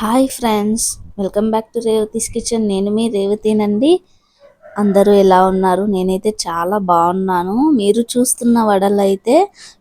Hi friends welcome back to Revathi's kitchen. నేను మీ రేవతీనండి. అందరూ ఎలా ఉన్నారు? నేనైతే చాలా బాగున్నాను. మీరు చూస్తున్న వడలు అయితే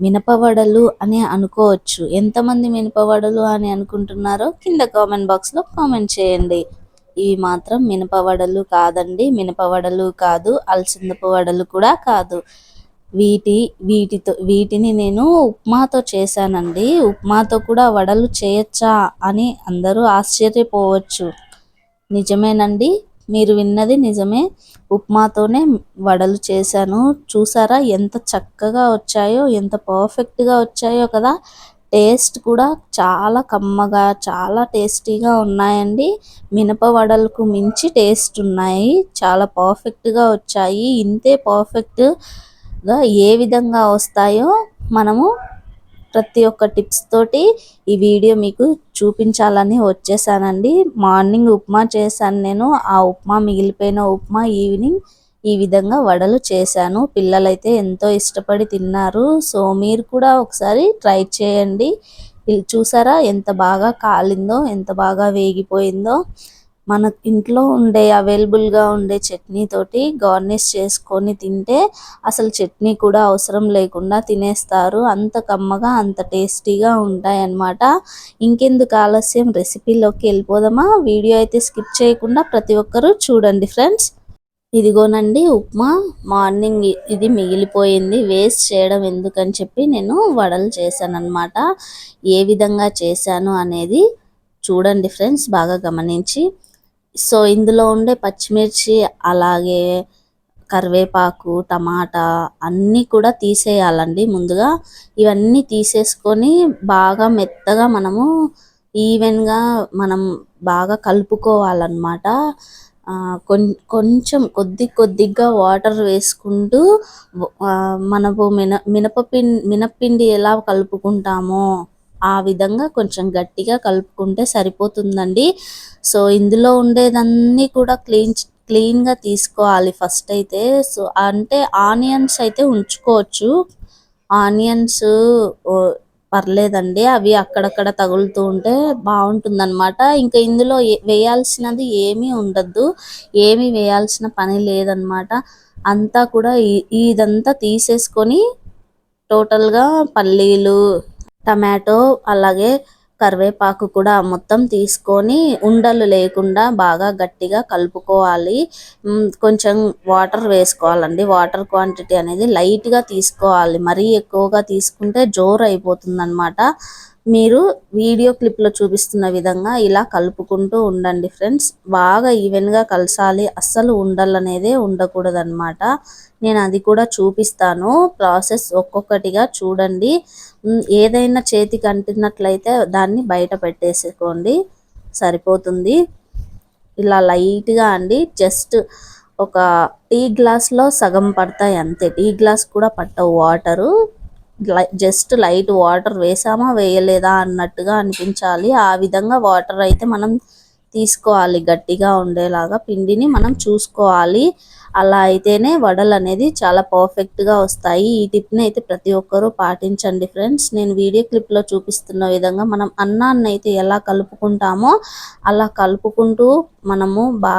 మినప వడలు అని అనుకోవచ్చు. ఎంతమంది మినప వడలు అని అనుకుంటున్నారో కింద కామెంట్ బాక్స్లో కామెంట్ చేయండి. ఇవి మాత్రం మినప వడలు కాదండి. మినప వడలు కాదు అలసిందపు వడలు కూడా కాదు. వీటి వీటితో వీటిని నేను ఉప్మాతో చేశానండి. ఉప్మాతో కూడా వడలు చేయొచ్చా అని అందరూ ఆశ్చర్యపోవచ్చు. నిజమేనండి. మీరు విన్నది నిజమే. ఉప్మాతోనే వడలు చేశాను. చూసారా ఎంత చక్కగా వచ్చాయో ఎంత పర్ఫెక్ట్గా వచ్చాయో కదా. టేస్ట్ కూడా చాలా కమ్మగా చాలా టేస్టీగా ఉన్నాయండి. మినప వడలకు మించి టేస్ట్ ఉన్నాయి. చాలా పర్ఫెక్ట్గా వచ్చాయి. ఇంతే పర్ఫెక్ట్ గా ఏ విధంగా వస్తాయో మనము ప్రతి ఒక్క టిప్స్ తోటి ఈ వీడియో మీకు చూపించాలని వచ్చేసానండి. మార్నింగ్ ఉప్మా చేశాను నేను. ఆ ఉప్మా మిగిలిపోయిన ఉప్మా ఈవినింగ్ ఈ విధంగా వడలు చేశాను. పిల్లలైతే ఎంతో ఇష్టపడి తిన్నారు. సో మీరు కూడా ఒకసారి ట్రై చేయండి. చూసారా ఎంత బాగా కాలిందో ఎంత బాగా వేగిపోయిందో. మన ఇంట్లో ఉండే అవైలబుల్గా ఉండే చట్నీ తోటి గార్నిష్ చేసుకొని తింటే అసలు చట్నీ కూడా అవసరం లేకుండా తినేస్తారు. అంత కమ్మగా అంత టేస్టీగా ఉంటాయి అన్నమాట ఇంకెందుకు ఆలస్యం? రెసిపీలోకి వెళ్ళిపోదామా? వీడియో అయితే స్కిప్ చేయకుండా ప్రతి ఒక్కరూ చూడండి ఫ్రెండ్స్. ఇదిగోనండి ఉప్మా. మార్నింగ్ ఇది మిగిలిపోయింది. వేస్ట్ చేయడం ఎందుకని చెప్పి నేను వడలు చేశాను అనమాట ఏ విధంగా చేశాను అనేది చూడండి ఫ్రెండ్స్ బాగా గమనించి. సో ఇందులో ఉండే పచ్చిమిర్చి అలాగే కరివేపాకు టమాటా అన్నీ కూడా తీసేయాలండి ముందుగా. ఇవన్నీ తీసేసుకొని బాగా మెత్తగా మనము ఈవెన్గా మనం బాగా కలుపుకోవాలన్నమాట. కొంచెం కొద్ది కొద్దిగా వాటర్ వేసుకుంటూ మనము మిన మినపపిండి మినప్పిండి ఎలా కలుపుకుంటామో ఆ విధంగా కొంచెం గట్టిగా కలుపుకుంటే సరిపోతుందండి. సో ఇందులో ఉండేదన్నీ కూడా క్లీన్ క్లీన్గా తీసుకోవాలి ఫస్ట్ అయితే. సో అంటే ఆనియన్స్ అయితే ఉంచుకోవచ్చు. ఆనియన్స్ పర్లేదండి. అవి అక్కడక్కడ తగులుతూ ఉంటే బాగుంటుందన్నమాట. ఇంకా ఇందులో వేయాల్సినది ఏమీ ఉండద్దు. ఏమీ వేయాల్సిన పని లేదనమాట అంతా కూడా ఇదంతా తీసేసుకొని టోటల్గా పల్లీలు టమాటో అలాగే కరివేపాకు కూడా మొత్తం తీసుకొని ఉండలు లేకుండా బాగా గట్టిగా కలుపుకోవాలి. కొంచెం వాటర్ వేసుకోవాలండి. వాటర్ క్వాంటిటీ అనేది లైట్గా తీసుకోవాలి. మరీ ఎక్కువగా తీసుకుంటే జోరు అయిపోతుంది మీరు వీడియో క్లిప్లో చూపిస్తున్న విధంగా ఇలా కలుపుకుంటూ ఉండండి ఫ్రెండ్స్. బాగా ఈవెన్గా కలసాలి అస్సలు ఉండలనేదే ఉండకూడదనమాట నేను అది కూడా చూపిస్తాను. ప్రాసెస్ ఒక్కొక్కటిగా చూడండి. ఏదైనా చేతికి అంటున్నట్లయితే దాన్ని బయట పెట్టేసుకోండి. సరిపోతుంది. ఇలా లైట్గా అండి. జస్ట్ ఒక టీ గ్లాస్లో సగం పడతాయి అంతే. టీ గ్లాస్ కూడా పట్టవు వాటరు. జస్ట్ లైట్ వాటర్ వేసామా వేయలేదా అన్నట్టుగా అనిపించాలి. ఆ విధంగా వాటర్ అయితే మనం తీసుకోవాలి గట్టిగా ఉండేలాగా పిండిని మనం చూసుకోవాలి. అలా అయితేనే వడలు అనేది చాలా పర్ఫెక్ట్గా వస్తాయి. ఈ టిప్ని అయితే ప్రతి ఒక్కరూ పాటించండి ఫ్రెండ్స్. నేను వీడియో క్లిప్లో చూపిస్తున్న విధంగా మనం అన్నాన్ని అయితే ఎలా కలుపుకుంటామో అలా కలుపుకుంటూ మనము బా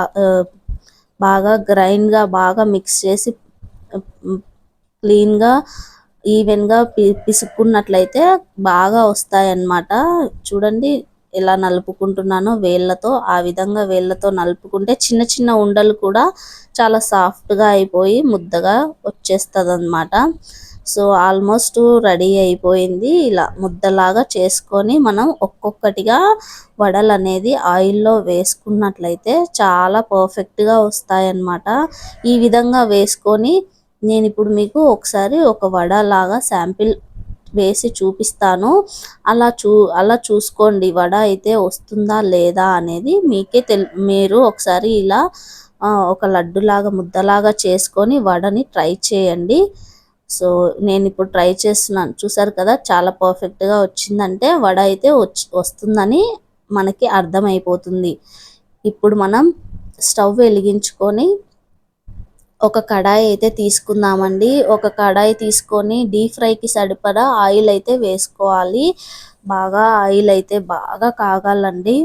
బాగా గ్రైండ్గా బాగా మిక్స్ చేసి క్లీన్గా ఈవెన్గా పి పిసుక్కున్నట్లయితే బాగా వస్తాయన్నమాట. చూడండి ఎలా నలుపుకుంటున్నానో వేళ్ళతో ఆ విధంగా వేళ్ళతో నలుపుకుంటే చిన్న చిన్న ఉండలు కూడా చాలా సాఫ్ట్గా అయిపోయి ముద్దగా వచ్చేస్తుంది అనమాట సో ఆల్మోస్ట్ రెడీ అయిపోయింది. ఇలా ముద్దలాగా చేసుకొని మనం ఒక్కొక్కటిగా వడలు అనేది ఆయిల్లో వేసుకున్నట్లయితే చాలా పర్ఫెక్ట్గా వస్తాయన్నమాట. ఈ విధంగా వేసుకొని నేను ఇప్పుడు మీకు ఒకసారి ఒక వడ లాగా శాంపిల్ వేసి చూపిస్తాను. అలా చూ అలా చూసుకోండి. వడ అయితే వస్తుందా లేదా అనేది మీకే తెల్ మీరు ఒకసారి ఇలా ఒక లడ్డులాగా ముద్దలాగా చేసుకొని వడని ట్రై చేయండి. సో నేను ఇప్పుడు ట్రై చేస్తున్నాను. చూసారు కదా చాలా పర్ఫెక్ట్గా వచ్చిందంటే వడ అయితే వచ్చి వస్తుందని మనకి అర్థమైపోతుంది. ఇప్పుడు మనం స్టవ్ వెలిగించుకొని ఒక కడాయి అయితే తీసుకుందామండి. ఒక కడాయి తీసుకొని డీప్ ఫ్రైకి సరిపడా ఆయిల్ అయితే వేసుకోవాలి. బాగా ఆయిల్ అయితే బాగా కాగాలండి.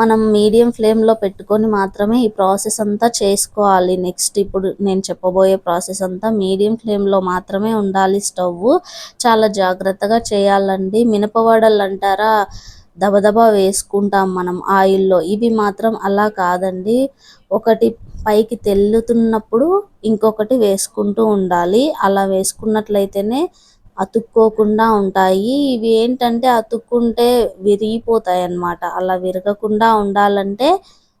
మనం మీడియం ఫ్లేమ్లో పెట్టుకొని మాత్రమే ఈ ప్రాసెస్ అంతా చేసుకోవాలి. నెక్స్ట్ ఇప్పుడు నేను చెప్పబోయే ప్రాసెస్ అంతా మీడియం ఫ్లేమ్లో మాత్రమే ఉండాలి స్టవ్. చాలా జాగ్రత్తగా చేయాలండి. మినపవడలు అంటారా? దబదబా వేసుకుంటాం మనం ఆయిల్లో. ఇవి మాత్రం అలా కాదండి. ఒకటి పైకి తెల్లుతున్నప్పుడు ఇంకొకటి వేసుకుంటూ ఉండాలి. అలా వేసుకున్నట్లయితేనే అతుక్కోకుండా ఉంటాయి. ఇవి ఏంటంటే అతుక్కుంటే విరిగిపోతాయి అన్నమాట అలా విరగకుండా ఉండాలంటే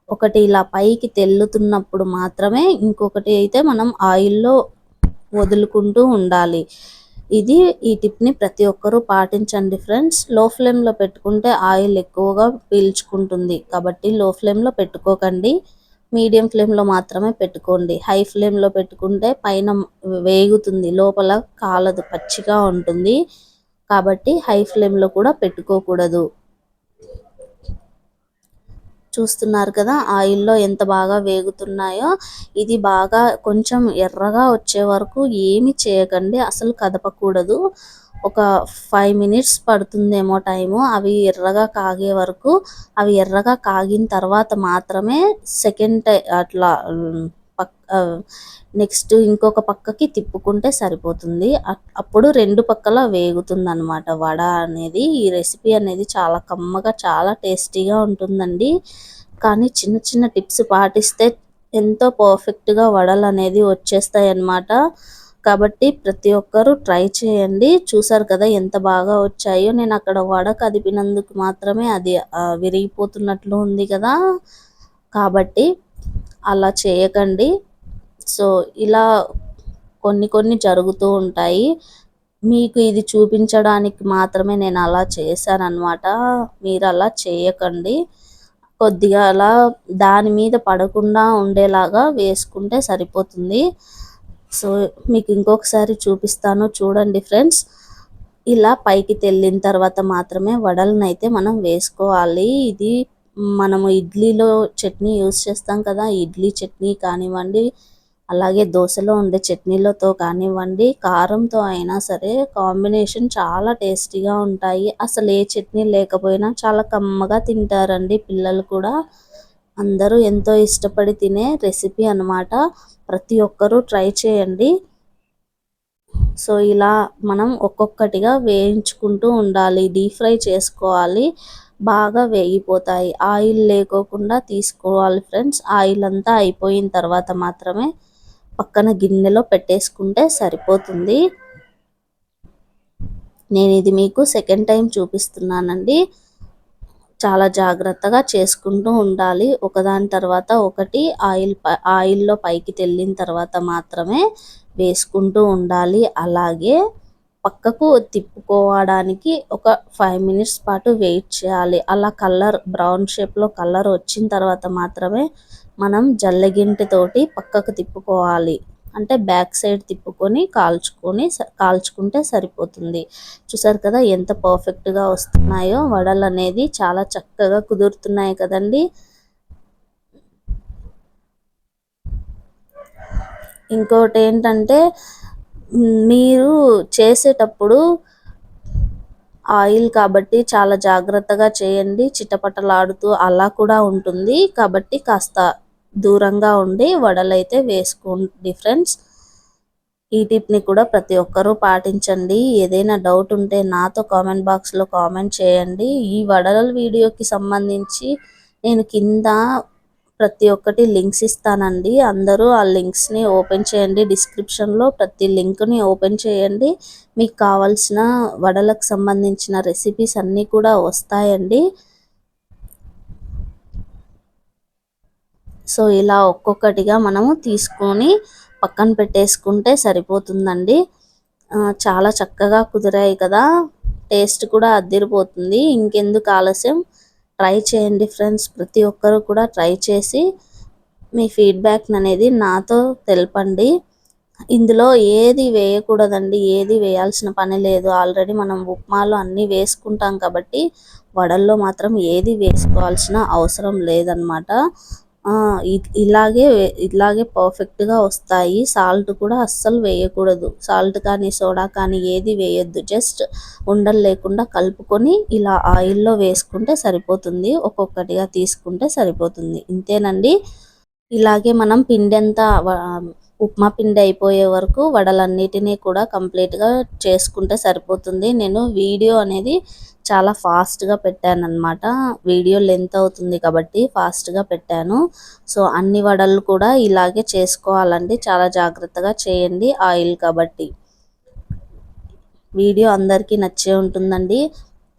ఒకటి ఇలా పైకి తెల్లుతున్నప్పుడు మాత్రమే ఇంకొకటి అయితే మనం ఆయిల్లో వదులుకుంటూ ఉండాలి. ఇది ఈ టిప్ని ప్రతి ఒక్కరూ పాటించండి ఫ్రెండ్స్. లో ఫ్లేమ్లో పెట్టుకుంటే ఆయిల్ ఎక్కువగా పీల్చుకుంటుంది. కాబట్టి లో ఫ్లేమ్లో పెట్టుకోకండి. మీడియం ఫ్లేమ్లో మాత్రమే పెట్టుకోండి. హై ఫ్లేమ్లో పెట్టుకుంటే పైన వేగుతుంది. లోపల కాలదు పచ్చిగా ఉంటుంది. కాబట్టి హై ఫ్లేమ్లో కూడా పెట్టుకోకూడదు. చూస్తున్నారు కదా ఆయిల్లో ఎంత బాగా వేగుతున్నాయో ఇది బాగా కొంచెం ఎర్రగా వచ్చే వరకు ఏమి చేయకండి అసలు కదపకూడదు. ఒక ఫైవ్ మినిట్స్ పడుతుందేమో టైము అవి ఎర్రగా కాగే వరకు అవి ఎర్రగా కాగిన తర్వాత మాత్రమే సెకండ్ టై అట్లా నెక్స్ట్ ఇంకొక పక్కకి తిప్పుకుంటే సరిపోతుంది. అప్పుడు రెండు పక్కల వేగుతుంది అనమాట వడ అనేది ఈ రెసిపీ అనేది చాలా కమ్మగా చాలా టేస్టీగా ఉంటుందండి. కానీ చిన్న చిన్న టిప్స్ పాటిస్తే ఎంతో పర్ఫెక్ట్గా వడలు అనేది వచ్చేస్తాయి అన్నమాట కాబట్టి ప్రతి ఒక్కరూ ట్రై చేయండి. చూసారు కదా ఎంత బాగా వచ్చాయో. నేను అక్కడ వడ కదిపినందుకు మాత్రమే అది విరిగిపోతున్నట్లు ఉంది కదా. కాబట్టి అలా చేయకండి. సో ఇలా కొన్ని కొన్ని జరుగుతూ ఉంటాయి. మీకు ఇది చూపించడానికి మాత్రమే నేను అలా చేశానన్నమాట. మీరు అలా చేయకండి. కొద్దిగా అలా దాని మీద పడకుండా ఉండేలాగా వేసుకుంటే సరిపోతుంది. సో మీకు ఇంకొకసారి చూపిస్తాను. చూడండి ఫ్రెండ్స్ ఇలా పైకి తెల్లిన తర్వాత మాత్రమే వడలనైతే అయితే మనం వేసుకోవాలి. ఇది మనము ఇడ్లీలో చట్నీ యూస్ చేస్తాం కదా ఇడ్లీ చట్నీ కానివ్వండి అలాగే దోశలో ఉండే చట్నీలతో కానివ్వండి కారంతో అయినా సరే కాంబినేషన్ చాలా టేస్టీగా ఉంటాయి. అసలు ఏ చట్నీ లేకపోయినా చాలా కమ్మగా తింటారండి పిల్లలు కూడా. అందరూ ఎంతో ఇష్టపడి తినే రెసిపీ అనమాట ప్రతి ఒక్కరూ ట్రై చేయండి. సో ఇలా మనం ఒక్కొక్కటిగా వేయించుకుంటూ ఉండాలి డీప్ ఫ్రై చేసుకోవాలి. బాగా వేగిపోతాయి. ఆయిల్ లేకోకుండా తీసుకోవాలి ఫ్రెండ్స్. ఆయిల్ అంతా అయిపోయిన తర్వాత మాత్రమే పక్కన గిన్నెలో పెట్టేసుకుంటే సరిపోతుంది. నేను ఇది మీకు సెకండ్ టైం చూపిస్తున్నానండి. చాలా జాగ్రత్తగా చేసుకుంటూ ఉండాలి. ఒకదాని తర్వాత ఒకటి ఆయిల్ ఆయిల్లో పైకి తెల్లిన తర్వాత మాత్రమే వేసుకుంటూ ఉండాలి. అలాగే పక్కకు తిప్పుకోవడానికి ఒక ఫైవ్ మినిట్స్ పాటు వెయిట్ చేయాలి. అలా కలర్ బ్రౌన్ షేప్లో కలర్ వచ్చిన తర్వాత మాత్రమే మనం జల్లగింటితోటి పక్కకు తిప్పుకోవాలి. అంటే బ్యాక్ సైడ్ తిప్పుకొని కాల్చుకొని కాల్చుకుంటే సరిపోతుంది. చూసారు కదా ఎంత పర్ఫెక్ట్గా వస్తున్నాయో. వడలు అనేది చాలా చక్కగా కుదురుతున్నాయి కదండి. ఇంకోటి ఏంటంటే మీరు చేసేటప్పుడు ఆయిల్ కాబట్టి చాలా జాగ్రత్తగా చేయండి. చిటపటలాడుతూ అలా కూడా ఉంటుంది. కాబట్టి కాస్త దూరంగా ఉండి వడలైతే వేసుకోండి ఫ్రెండ్స్ ఈ టిప్ని కూడా ప్రతి ఒక్కరూ పాటించండి. ఏదైనా డౌట్ ఉంటే నాతో కామెంట్ బాక్స్లో కామెంట్ చేయండి. ఈ వడల వీడియోకి సంబంధించి నేను కింద ప్రతి ఒక్కటి లింక్స్ ఇస్తానండి. అందరూ ఆ లింక్స్ని ఓపెన్ చేయండి. డిస్క్రిప్షన్లో ప్రతి లింక్ని ఓపెన్ చేయండి. మీకు కావాల్సిన వడలకు సంబంధించిన రెసిపీస్ అన్నీ కూడా వస్తాయండి. సో ఇలా ఒక్కొక్కటిగా మనము తీసుకొని పక్కన పెట్టేసుకుంటే సరిపోతుందండి. చాలా చక్కగా కుదిరాయి కదా. టేస్ట్ కూడా అద్దిరిపోతుంది ఇంకెందుకు ఆలస్యం? ట్రై చేయండి ఫ్రెండ్స్. ప్రతి ఒక్కరు కూడా ట్రై చేసి మీ ఫీడ్బ్యాక్ అనేది నాతో తెలపండి. ఇందులో ఏది వేయకూడదండి ఏది వేయాల్సిన పని లేదు. ఆల్రెడీ మనం ఉప్మాలో అన్నీ వేసుకుంటాం కాబట్టి వడల్లో మాత్రం ఏది వేసుకోవాల్సిన అవసరం లేదనమాట ఇలాగే ఇలాగే పర్ఫెక్ట్గా వస్తాయి. సాల్ట్ కూడా అస్సలు వేయకూడదు. సాల్ట్ కానీ సోడా కానీ ఏది వేయొద్దు. జస్ట్ ఉండలు లేకుండా కలుపుకొని ఇలా ఆయిల్లో వేసుకుంటే సరిపోతుంది. ఒక్కొక్కటిగా తీసుకుంటే సరిపోతుంది. ఇంతేనండి. ఇలాగే మనం పిండి అంతా ఉప్మా పిండి అయిపోయే వరకు వడలన్నిటినీ కూడా కంప్లీట్గా చేసుకుంటే సరిపోతుంది. నేను వీడియో అనేది చాలా ఫాస్ట్గా పెట్టాను అనమాట వీడియో లెంత్ అవుతుంది కాబట్టి ఫాస్ట్గా పెట్టాను. సో అన్ని వడలు కూడా ఇలాగే చేసుకోవాలండి. చాలా జాగ్రత్తగా చేయండి ఆయిల్ కాబట్టి. వీడియో అందరికీ నచ్చే ఉంటుందండి.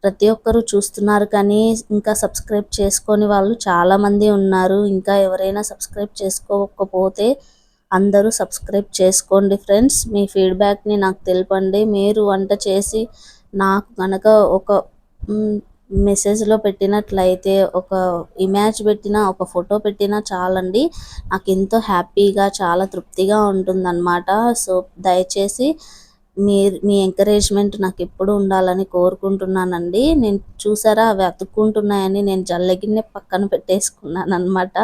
ప్రతి ఒక్కరూ చూస్తున్నారు కానీ ఇంకా సబ్స్క్రైబ్ చేసుకొని వాళ్ళు చాలామంది ఉన్నారు. ఇంకా ఎవరైనా సబ్స్క్రైబ్ చేసుకోకపోతే అందరూ సబ్స్క్రైబ్ చేసుకోండి ఫ్రెండ్స్. మీ ఫీడ్బ్యాక్ని నాకు తెలపండి. మీరు వంట చేసి నాకు కనుక ఒక మెసేజ్లో పెట్టినట్లయితే ఒక ఇమేజ్ పెట్టినా ఒక ఫోటో పెట్టినా చాలండి. నాకు ఎంతో హ్యాపీగా చాలా తృప్తిగా ఉంటుందన్నమాట. సో దయచేసి మీ మీ ఎంకరేజ్మెంట్ నాకు ఎప్పుడు ఉండాలని కోరుకుంటున్నానండి. నేను చూసారా అవి అతుక్కుంటున్నాయని నేను జల్లగిన్నే పక్కన పెట్టేసుకున్నాను అనమాట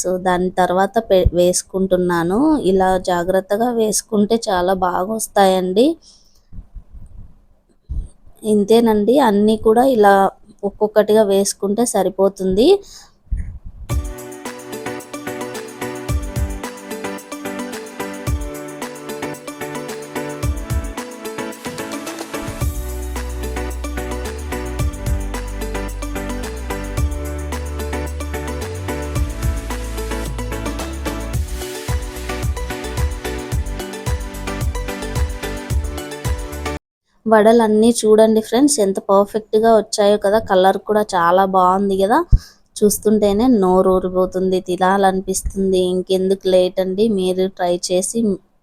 సో దాని తర్వాత పె వేసుకుంటున్నాను. ఇలా జాగ్రత్తగా వేసుకుంటే చాలా బాగా వస్తాయండి ఇంతేనండి. అన్నీ కూడా ఇలా ఒక్కొక్కటిగా వేసుకుంటే సరిపోతుంది. వడలన్నీ చూడండి ఫ్రెండ్స్ ఎంత పర్ఫెక్ట్గా వచ్చాయో కదా. కలర్ కూడా చాలా బాగుంది కదా. చూస్తుంటేనే నోరు ఊరిపోతుంది తినాలనిపిస్తుంది. ఇంకెందుకు లేట్ అండి? మీరు ట్రై చేసి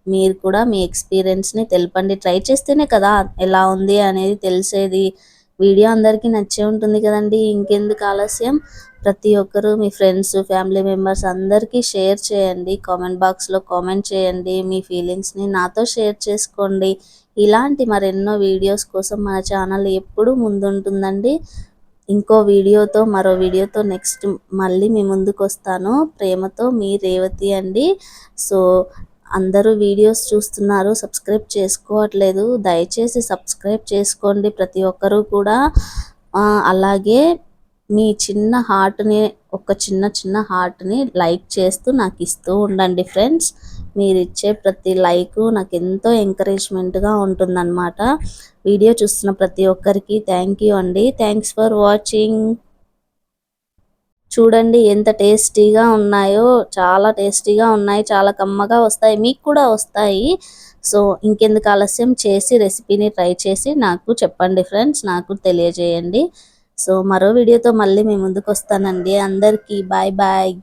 మీరు కూడా మీ ఎక్స్పీరియన్స్ని తెలపండి. ట్రై చేస్తేనే కదా ఎలా ఉంది అనేది తెలిసేది. వీడియో అందరికీ నచ్చే ఉంటుంది కదండి. ఇంకెందుకు ఆలస్యం? ప్రతి ఒక్కరూ మీ ఫ్రెండ్స్ ఫ్యామిలీ మెంబర్స్ అందరికీ షేర్ చేయండి. కామెంట్ బాక్స్లో కామెంట్ చేయండి. మీ ఫీలింగ్స్ని నాతో షేర్ చేసుకోండి. ఇలాంటి మరెన్నో వీడియోస్ కోసం మన ఛానల్ ఎప్పుడూ ముందుంటుందండి. ఇంకో వీడియోతో మరో వీడియోతో నెక్స్ట్ మళ్ళీ మీ ముందుకు వస్తాను ప్రేమతో మీ రేవతి అండి. సో అందరూ వీడియోస్ చూస్తున్నారు సబ్స్క్రైబ్ చేసుకోవట్లేదు. దయచేసి సబ్స్క్రైబ్ చేసుకోండి ప్రతి ఒక్కరూ కూడా. అలాగే మీ చిన్న హార్ట్ని ఒక చిన్న చిన్న హార్ట్ని లైక్ చేస్తూ నాకు ఇస్తూ ఉండండి ఫ్రెండ్స్. మీరు ఇచ్చే ప్రతి లైక్ నాకు ఎంతో ఎంకరేజ్మెంట్గా ఉంటుందన్నమాట. వీడియో చూస్తున్న ప్రతి ఒక్కరికి థ్యాంక్ యూ అండి. Thanks for watching. చూడండి ఎంత టేస్టీగా ఉన్నాయో. చాలా టేస్టీగా ఉన్నాయి. చాలా కమ్మగా వస్తాయి. మీకు కూడా వస్తాయి. సో ఇంకెందుకు ఆలస్యం చేసి రెసిపీని ట్రై చేసి నాకు చెప్పండి ఫ్రెండ్స్. నాకు తెలియజేయండి. సో మరో వీడియోతో మళ్ళీ మీ ముందుకు వస్తానండి అందరికీ బాయ్ బాయ్.